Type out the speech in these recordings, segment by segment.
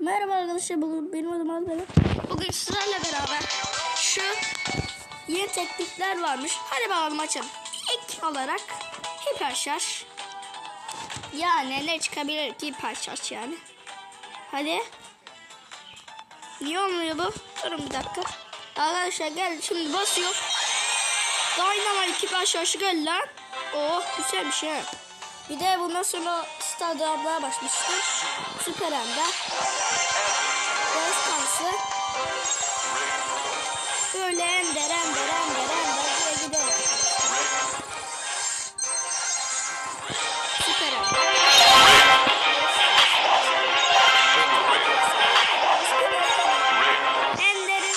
Merhaba arkadaşlar bugün benim adım Azber. Bugün sizlerle beraber şu yeni teknikler varmış. Hadi bakalım açalım. İlk olarak hiper şarj. Yani ne çıkabilir ki hiper şarj yani. Hadi. Niye olmuyor bu? Durun bir dakika. Arkadaşlar gel şimdi basıyor. Dynamite hiper şarjı gel lan. Oh güzelmiş ha. Bir de bundan sonra stadyumlara başlamıştım. Süper Ender. Destansı. Böyle ender ender ender ender diye gider arkadaşlar. Süper. Ender'in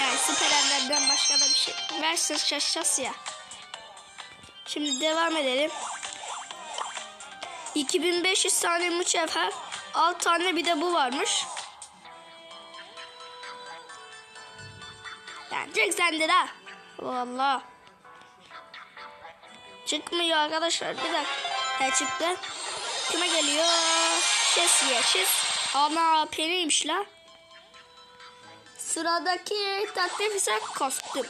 yani Süper Ender'den başka da bir şey. Versus şaşacağız ya. Şimdi devam edelim. 2500 tane mücevher. 6 tane bir de bu varmış. Bence sendir ha. Valla. Çıkmıyor arkadaşlar. Bir dakika. He çıktı. Kime geliyor? Şesiye. Şes. Ana peniymiş la. Sıradaki taktif ise kostüm.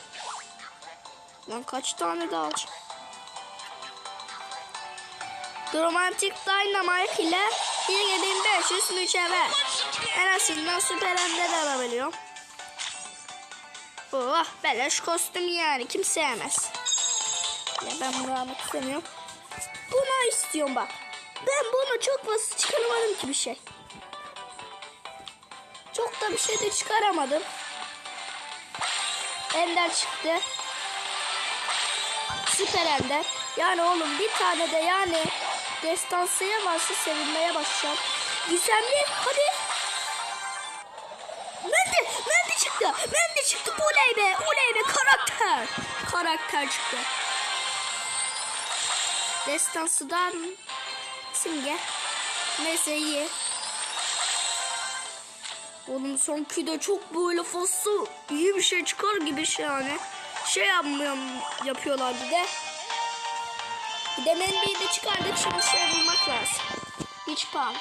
Lan kaç tane daha alacağım? Romantik Dynamite ile 2500 mücevher. En azından süper ender alabiliyorum. Oh beleş kostüm yani kim sevmez. Ya ben bunu almak istemiyorum. Bunu istiyorum bak. Ben bunu çok basit çıkaramadım ki bir şey. Çok da bir şey de çıkaramadım. Ender çıktı. Süper Ender. Yani oğlum bir tane de yani destansıya varsa sevinmeye başlayacağım. Gizemli hadi. Mendi, Mendi çıktı. Mendi çıktı. Oley be, oley be karakter. Karakter çıktı. Destansıdan simge. Neyse iyi. Oğlum sonki de çok böyle faslı iyi bir şey çıkar gibi şey yani. Şey yapmıyorum, yapıyorlar bir de. Bir de Mendy'yi de çıkardık. Şimdi şey bulmak lazım. Hiç pahalı.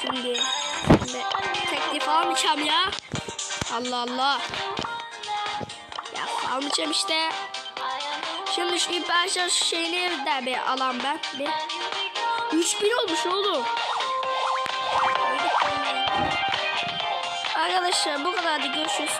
Şimdi, şimdi teklif almayacağım ya. Allah Allah. Ya almayacağım işte. Şimdi şu hiper şeyini de bir alan ben. Bir. 3000 olmuş oğlum. Arkadaşlar bu kadar da görüşürüz.